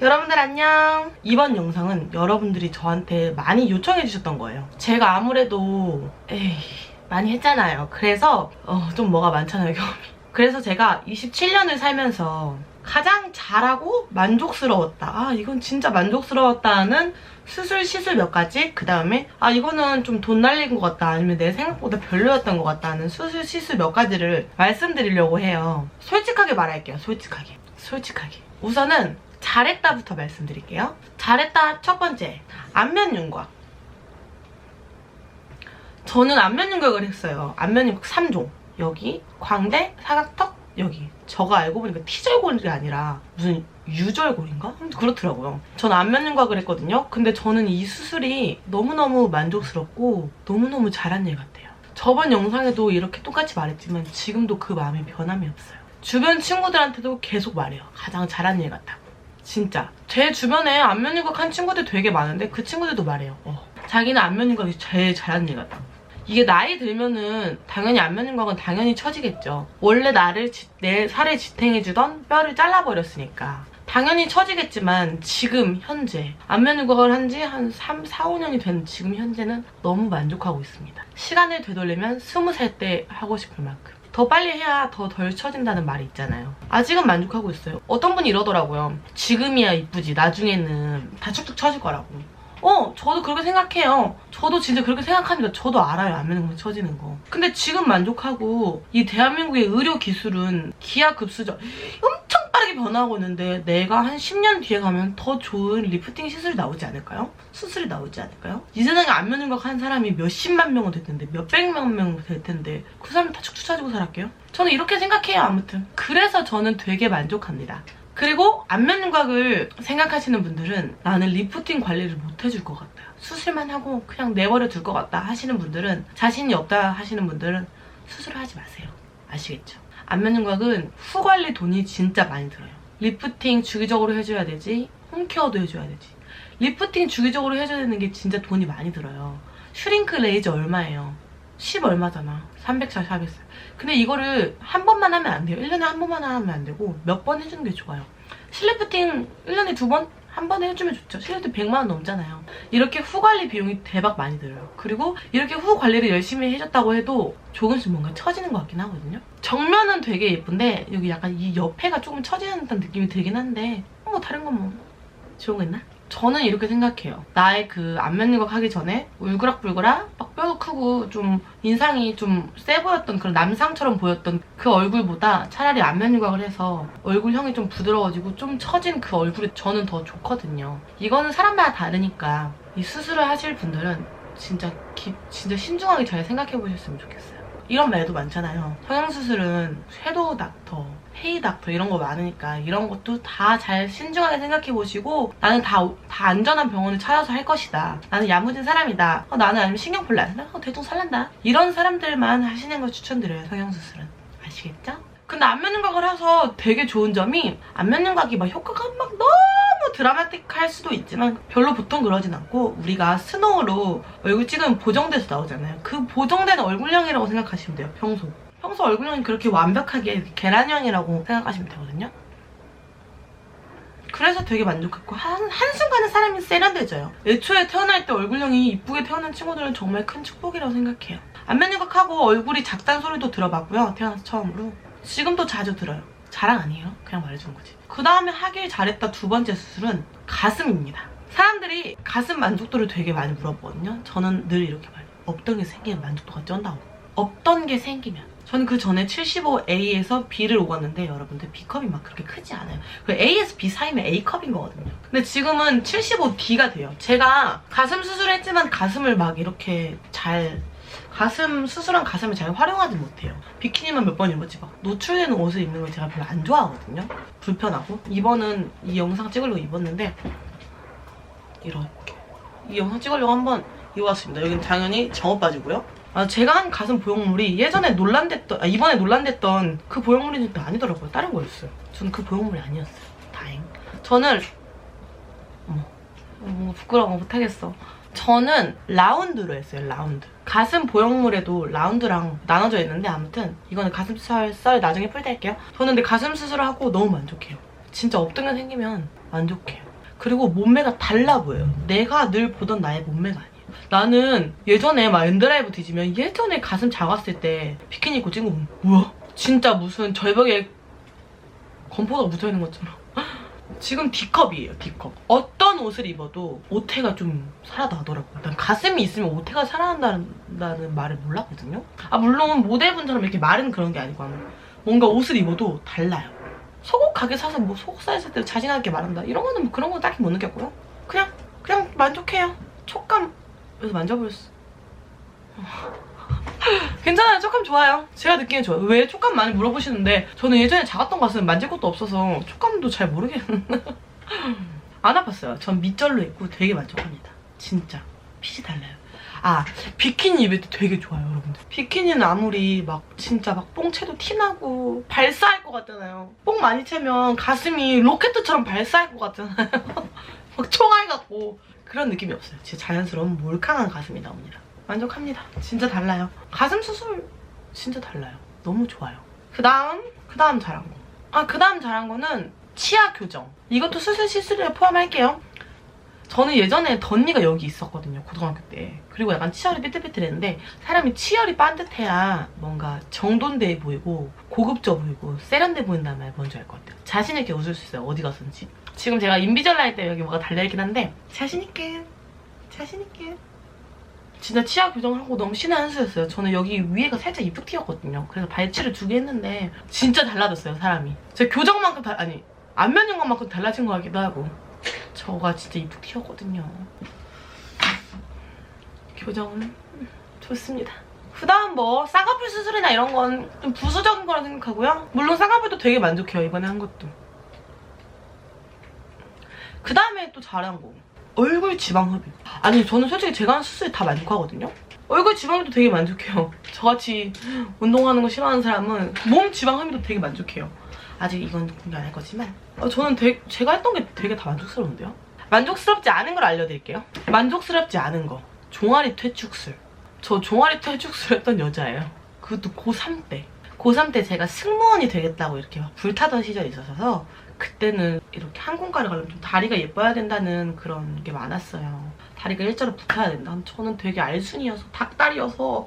여러분들 안녕. 이번 영상은 여러분들이 저한테 많이 요청해 주셨던 거예요. 제가 아무래도 에이 많이 했잖아요. 그래서 어, 좀 뭐가 많잖아요 경험이. 그래서 제가 27년을 살면서 가장 잘하고 만족스러웠다. 아 이건 진짜 만족스러웠다는 수술 시술 몇 가지? 그 다음에 아 이거는 좀 돈 날린 것 같다. 아니면 내 생각보다 별로였던 것 같다는 수술 시술 몇 가지를 말씀드리려고 해요. 솔직하게 말할게요 솔직하게. 솔직하게. 우선은 잘했다부터 말씀드릴게요. 잘했다 첫 번째 안면 윤곽. 저는 안면 윤곽을 했어요. 안면 윤곽 3종. 여기 광대, 사각턱, 여기. 저가 알고 보니까 T절골이 아니라 무슨 유절골인가? 그렇더라고요. 저는 안면 윤곽을 했거든요. 근데 저는 이 수술이 너무너무 만족스럽고 너무너무 잘한 일 같아요. 저번 영상에도 이렇게 똑같이 말했지만 지금도 그 마음이 변함이 없어요. 주변 친구들한테도 계속 말해요. 가장 잘한 일 같다고. 진짜. 제 주변에 안면 윤곽 한 친구들 되게 많은데 그 친구들도 말해요. 어, 자기는 안면 윤곽이 제일 잘하는 일 같다 이게 나이 들면은 당연히 안면 윤곽은 당연히 처지겠죠. 원래 나를 지- 내 살을 지탱해주던 뼈를 잘라버렸으니까. 당연히 처지겠지만 지금 현재 안면 윤곽을 한 지 한 3, 4, 5년이 된 지금 현재는 너무 만족하고 있습니다. 시간을 되돌리면 20살 때 하고 싶을 만큼 더 빨리 해야 더 덜 처진다는 말이 있잖아요. 아직은 만족하고 있어요. 어떤 분이 이러더라고요. 지금이야 이쁘지. 나중에는 다 쭉쭉 처질 거라고. 어, 저도 그렇게 생각해요. 저도 진짜 그렇게 생각합니다. 저도 알아요. 안면은 처지는 거. 근데 지금 만족하고 이 대한민국의 의료 기술은 기하급수적 변화하고 있는데 내가 한 10년 뒤에 가면 더 좋은 리프팅 시술이 나오지 않을까요? 수술이 나오지 않을까요? 이 세상에 안면 윤곽 한 사람이 몇십만 명은 될 텐데 몇백만 명될 텐데 그 사람 다 축축 처지고 살았게요? 저는 이렇게 생각해요 아무튼 그래서 저는 되게 만족합니다 그리고 안면 윤곽을 생각하시는 분들은 나는 리프팅 관리를 못 해줄 것 같다 수술만 하고 그냥 내버려 둘 것 같다 하시는 분들은 자신이 없다 하시는 분들은 수술을 하지 마세요 아시겠죠? 안면 윤곽은 후 관리 돈이 진짜 많이 들어요. 리프팅 주기적으로 해줘야 되지 홈케어도 해줘야 되지. 리프팅 주기적으로 해줘야 되는 게 진짜 돈이 많이 들어요. 슈링크 레이저 얼마예요? 10 얼마잖아. 300살 400살. 근데 이거를 한 번만 하면 안 돼요. 1년에 한 번만 하면 안 되고 몇 번 해주는 게 좋아요. 실리프팅 1년에 두 번? 한 번에 해주면 좋죠. 실리프팅 100만 원 넘잖아요. 이렇게 후 관리 비용이 대박 많이 들어요. 그리고 이렇게 후 관리를 열심히 해줬다고 해도 조금씩 뭔가 처지는 것 같긴 하거든요. 정면은 되게 예쁜데 여기 약간 이 옆에가 조금 처지는 듯한 느낌이 들긴 한데 뭐 다른 건 뭐 좋은 거 있나? 저는 이렇게 생각해요. 나의 그 안면 윤곽 하기 전에 울그락불그락 막 뼈도 크고 좀 인상이 좀 세 보였던 그런 남상처럼 보였던 그 얼굴보다 차라리 안면 윤곽을 해서 얼굴형이 좀 부드러워지고 좀 처진 그 얼굴이 저는 더 좋거든요. 이거는 사람마다 다르니까 이 수술을 하실 분들은 진짜 기- 진짜 신중하게 잘 생각해 보셨으면 좋겠어요. 이런 말도 많잖아요. 성형수술은 섀도우 닥터, 헤이 닥터 이런 거 많으니까 이런 것도 다 잘 신중하게 생각해 보시고 나는 다, 다 안전한 병원을 찾아서 할 것이다. 나는 야무진 사람이다. 어, 나는 아니면 신경볼래? 어, 대충 살란다. 이런 사람들만 하시는 걸 추천드려요, 성형수술은. 아시겠죠? 근데 안면 윤곽을 해서 되게 좋은 점이 안면 윤곽이 막 효과가 막 너무 드라마틱할 수도 있지만 별로 보통 그러진 않고 우리가 스노우로 얼굴 찍으면 보정돼서 나오잖아요. 그 보정된 얼굴형이라고 생각하시면 돼요. 평소. 평소 얼굴형이 그렇게 완벽하게 계란형이라고 생각하시면 되거든요. 그래서 되게 만족했고 한, 한순간에 사람이 세련돼져요. 애초에 태어날 때 얼굴형이 이쁘게 태어난 친구들은 정말 큰 축복이라고 생각해요. 안면 윤곽하고 얼굴이 작다는 소리도 들어봤고요. 태어나서 처음으로. 지금도 자주 들어요. 자랑 아니에요. 그냥 말해주는 거지. 그 다음에 하길 잘했다 두 번째 수술은 가슴입니다. 사람들이 가슴 만족도를 되게 많이 물어보거든요. 저는 늘 이렇게 말해요. 없던 게 생기면 만족도가 쩐다고. 없던 게 생기면. 저는 그 전에 75A에서 B를 오갔는데 여러분들 B컵이 막 그렇게 크지 않아요. 그 A에서 B 사이면 A컵인 거거든요. 근데 지금은 75D가 돼요. 제가 가슴 수술을 했지만 가슴을 막 이렇게 잘 가슴 수술한 가슴을 잘 활용하지 못해요. 비키니만 몇 번 입었지 막 노출되는 옷을 입는 걸 제가 별로 안 좋아하거든요. 불편하고 이번은 이 영상 찍으려고 입었는데 이렇게 이 영상 찍으려고 한번 입어봤습니다. 여기는 당연히 정업 바지고요. 아, 제가 한 가슴 보형물이 예전에 논란됐던 아, 이번에 논란됐던 그 보형물이 아니더라고요. 다른 거였어요. 저는 그 보형물이 아니었어요. 다행. 저는 어머 어머 부끄러워 못하겠어. 저는 라운드로 했어요. 라운드. 가슴 보형물에도 라운드랑 나눠져 있는데 아무튼 이거는 가슴살 썰 나중에 풀때 할게요. 저는 근데 가슴 수술을 하고 너무 만족해요. 진짜 게 생기면 만족해요. 그리고 몸매가 달라 보여요. 내가 늘 보던 나의 몸매가 아니에요. 나는 예전에 막 엔드라이브 뒤지면 예전에 가슴 작았을 때 비키니 입고 찍은 거 뭐야? 진짜 무슨 절벽에 건포가 묻어있는 것처럼. 지금 D컵이에요, D컵. 어떤 옷을 입어도 오태가 좀 살아나더라고요. 난 가슴이 있으면 오태가 살아난다는 말을 몰랐거든요. 아, 물론 모델분처럼 이렇게 마른 그런 게 아니고 뭔가 옷을 입어도 달라요. 속옷 가게 사서 뭐 속옷 사이즈 때 자신있게 말한다. 이런 거는 뭐 그런 거 딱히 못 느꼈고요. 그냥, 그냥 만족해요. 촉감. 그래서 만져보였어. 괜찮아요. 촉감 좋아요. 제가 느끼기엔 좋아요. 왜 촉감 많이 물어보시는데 저는 예전에 작았던 가슴 만질 것도 없어서 촉감도 잘 모르겠는데 안 아팠어요. 전 밑절로 입고 되게 만족합니다. 진짜. 핏이 달라요. 아 비키니 입을 때 되게 좋아요 여러분들 비키니는 아무리 막 진짜 막 뽕채도 티나고 발사할 것 같잖아요 뽕 많이 채면 가슴이 로켓처럼 발사할 것 같잖아요 막 총알 같고 그런 느낌이 없어요. 진짜 자연스러운 몰캉한 가슴이 나옵니다. 만족합니다. 진짜 달라요. 가슴 수술 진짜 달라요. 너무 좋아요. 그 다음 그 다음 잘한 거 아 그 다음 잘한 거는 치아 교정. 이것도 수술 시술에 포함할게요 저는 예전에 덧니가 여기 있었거든요 고등학교 때. 그리고 약간 치열이 삐뚤삐뚤했는데 사람이 치열이 반듯해야 뭔가 정돈돼 보이고 고급져 보이고 세련돼 보인다는 말 뭔지 알 것 같아요. 자신 있게 웃을 수 있어요 어디 가서든지. 지금 제가 인비절라할 때 여기 뭐가 달려있긴 한데 자신 있게 자신 있게. 진짜 치아 교정을 하고 너무 신의 한 수였어요. 저는 여기 위에가 살짝 이쁘 튀었거든요. 그래서 발치를 두 개 했는데 진짜 달라졌어요 사람이. 제가 교정만큼 달 아니 안면 영광만큼 달라진 것 같기도 하고 저가 진짜 이쁘 튀었거든요. 교정은 좋습니다. 그 다음 뭐 쌍꺼풀 수술이나 이런 건 좀 부수적인 거라 생각하고요. 물론 쌍꺼풀도 되게 만족해요. 이번에 한 것도. 그 다음에 또 잘한 거. 얼굴 지방 흡입. 아니 저는 솔직히 제가 한 수술 다 만족하거든요. 얼굴 지방도 되게 만족해요. 저같이 운동하는 거 싫어하는 사람은 몸 지방 흡입도 되게 만족해요. 아직 이건 공개 안 할 거지만 어, 저는 되게, 제가 했던 게 되게 다 만족스러운데요? 만족스럽지 않은 걸 알려드릴게요. 만족스럽지 않은 거. 종아리 퇴축술. 저 종아리 퇴축술 했던 여자예요. 그것도 고3 때. 고3 때 제가 승무원이 되겠다고 이렇게 막 불타던 시절이 있어서 그때는 이렇게 항공과를 가려면 좀 다리가 예뻐야 된다는 그런 게 많았어요. 다리가 일자로 붙어야 된다. 저는 되게 알순이어서 닭다리여서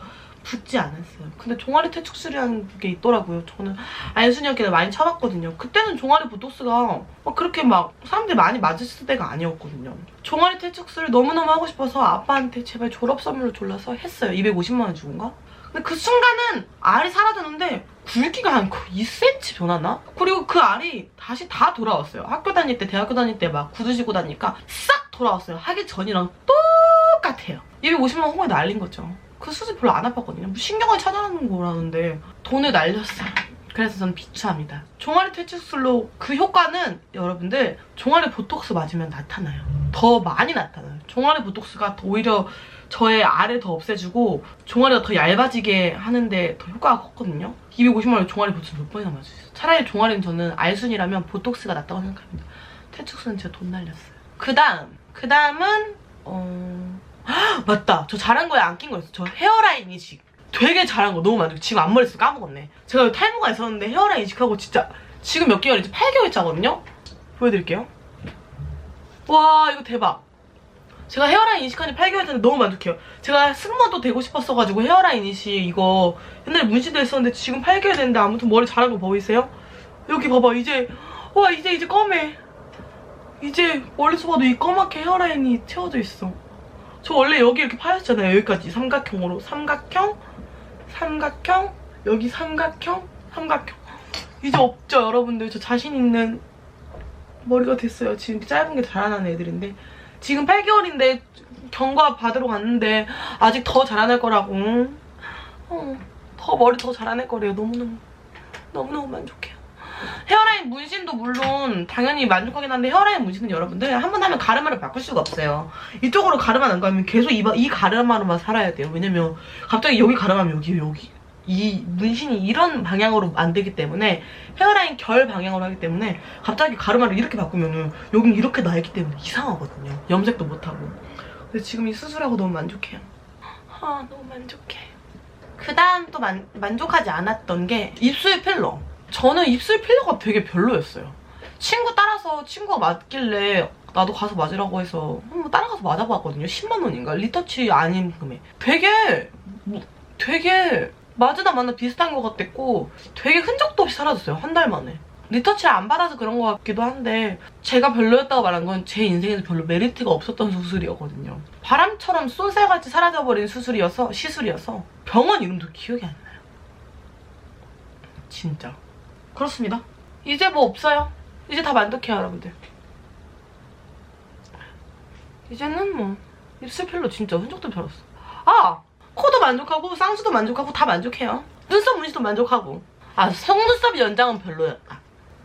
붙지 않았어요. 근데 종아리 퇴축술이라는 게 있더라고요. 저는 알순이었기에 많이 쳐봤거든요. 그때는 종아리 보톡스가 막 그렇게 막 사람들이 많이 맞았을 때가 아니었거든요. 종아리 퇴축술을 너무너무 하고 싶어서 아빠한테 제발 졸업 선물로 졸라서 했어요. 250만 원 주고인가? 근데 그 순간은 알이 사라졌는데 굵기가 한 2cm 변하나? 그리고 그 알이 다시 다 돌아왔어요. 학교 다닐 때, 대학교 다닐 때 막 구두 신고 다니니까 싹 돌아왔어요. 하기 전이랑 똑같아요. 250만 원 홍에 날린 거죠. 그 수술 별로 안 아팠거든요. 뭐 신경을 차단하는 거라는데 돈을 날렸어요. 그래서 저는 비추합니다. 종아리 퇴축술로 그 효과는 여러분들 종아리 보톡스 맞으면 나타나요. 더 많이 나타나요. 종아리 보톡스가 더 오히려 저의 알을 더 없애주고 종아리가 더 얇아지게 하는데 더 효과가 컸거든요. 250만 원 종아리 보톡스 몇 번이나 맞으셨어요. 차라리 종아리는 저는 알순이라면 보톡스가 낫다고 생각합니다. 퇴축술은 제가 돈 날렸어요. 그 다음 그 다음은 어... 헉, 맞다. 저 잘한 거에 안 낀 거였어. 저 헤어라인 이식. 되게 잘한 거 너무 만족. 지금 앞머리 써 까먹었네. 제가 탈모가 있었는데 헤어라인 이식하고 진짜 지금 몇 개월이지? 8개월 차거든요? 보여드릴게요. 와 이거 대박. 제가 헤어라인 이식한 지 8개월 전에 너무 만족해요. 제가 승무원도 되고 싶었어가지고 헤어라인 이식 이거 옛날에 문신도 했었는데 지금 8개월 됐는데 아무튼 머리 잘한 거 보이세요? 여기 봐봐 이제 와 이제 이제 검해. 이제 멀리서 봐도 이 까맣게 헤어라인이 채워져 있어. 저 원래 여기 이렇게 파였잖아요. 여기까지 삼각형으로. 삼각형, 삼각형, 여기 삼각형, 삼각형. 이제 없죠, 여러분들. 저 자신 있는 머리가 됐어요. 지금 짧은 게 자라나는 애들인데. 지금 8개월인데 경과 받으러 갔는데 아직 더 자라날 거라고. 어, 더 머리 더 자라날 거래요. 너무너무. 너무너무 만족해요. 헤어라인 문신도 물론 당연히 만족하긴 한데 헤어라인 문신은 여러분들 한 번 하면 가르마를 바꿀 수가 없어요. 이쪽으로 가르마 안 가면 계속 이, 이 가르마로만 살아야 돼요. 왜냐면 갑자기 여기 가르마면 여기 여기 이 문신이 이런 방향으로 안 되기 때문에 헤어라인 결 방향으로 하기 때문에 갑자기 가르마를 이렇게 바꾸면은 여긴 이렇게 나 있기 때문에 이상하거든요. 염색도 못하고. 근데 지금 이 수술하고 너무 만족해요. 아 너무 만족해. 그 다음 또 만, 만족하지 않았던 게 입술 필러. 저는 입술 필러가 되게 별로였어요. 친구 따라서 친구가 맞길래 나도 가서 맞으라고 해서 한번 따라가서 맞아봤거든요. 10만 원인가? 리터치 아닌 금액. 되게 뭐, 되게 맞으다 마나 비슷한 것 같았고 되게 흔적도 없이 사라졌어요. 한 달 만에. 리터치를 안 받아서 그런 것 같기도 한데 제가 별로였다고 말한 건 제 인생에서 별로 메리트가 없었던 수술이었거든요. 바람처럼 쏜살같이 사라져버린 수술이어서 시술이어서 병원 이름도 기억이 안 나요. 진짜. 그렇습니다. 이제 뭐 없어요. 이제 다 만족해요, 여러분들. 이제는 뭐 입술 필러 진짜 흔적도 별로 없어. 아! 코도 만족하고 쌍수도 만족하고 다 만족해요. 눈썹 문신도 만족하고. 아 속눈썹 연장은 별로였다.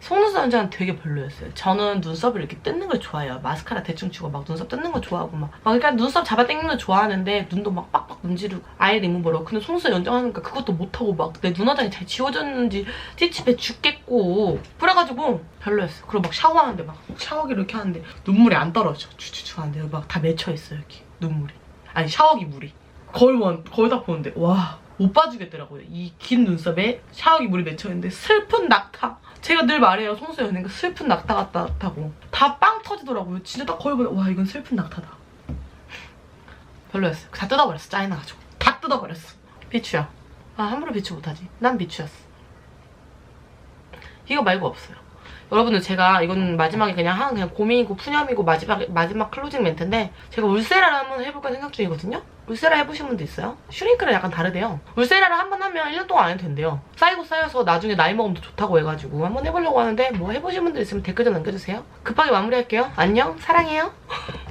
속눈썹 연장은 되게 별로였어요. 저는 눈썹을 이렇게 뜯는 걸 좋아해요. 마스카라 대충 치고 막 눈썹 뜯는 거 좋아하고 막. 막 그러니까 눈썹 잡아 당기는 거 좋아하는데 눈도 막 빡빡 문지르고 아예 리무버로. 근데 속눈썹 연장하니까 그것도 못하고 막 내 눈화장이 잘 지워졌는지 찌찌배 죽겠고 그래가지고 별로였어. 그리고 막 샤워하는데 막 샤워기로 이렇게 하는데 눈물이 안 떨어져. 주주주 하는데 막다 맺혀있어 여기 눈물이. 아니 샤워기 물이. 거의 원 거의 다 보는데 와 못 봐주겠더라고요. 이 긴 눈썹에 샤워기 물이 맺혀 있는데 슬픈 낙타. 제가 늘 말해요. 송수 연예가 슬픈 낙타 같다고. 다 빵 터지더라고요. 진짜 딱 거울 보면 와 이건 슬픈 낙타다. 별로였어요. 다 뜯어버렸어. 짜증나가지고. 다 뜯어버렸어. 비추야. 아 함부로 비추 못하지. 난 비추였어. 이거 말고 없어요. 여러분들 제가 이건 마지막에 그냥 한 그냥 고민이고 푸념이고 마지막 마지막 클로징 멘트인데 제가 울세라를 한번 해볼까 생각 중이거든요. 울세라 해보신 분도 있어요? 슈링크랑 약간 다르대요. 울세라를 한번 하면 1년 동안 안 해도 된대요. 쌓이고 쌓여서 나중에 나이 먹으면 더 좋다고 해가지고 한번 해보려고 하는데 뭐 해보신 분들 있으면 댓글 좀 남겨주세요. 급하게 마무리할게요. 안녕 사랑해요.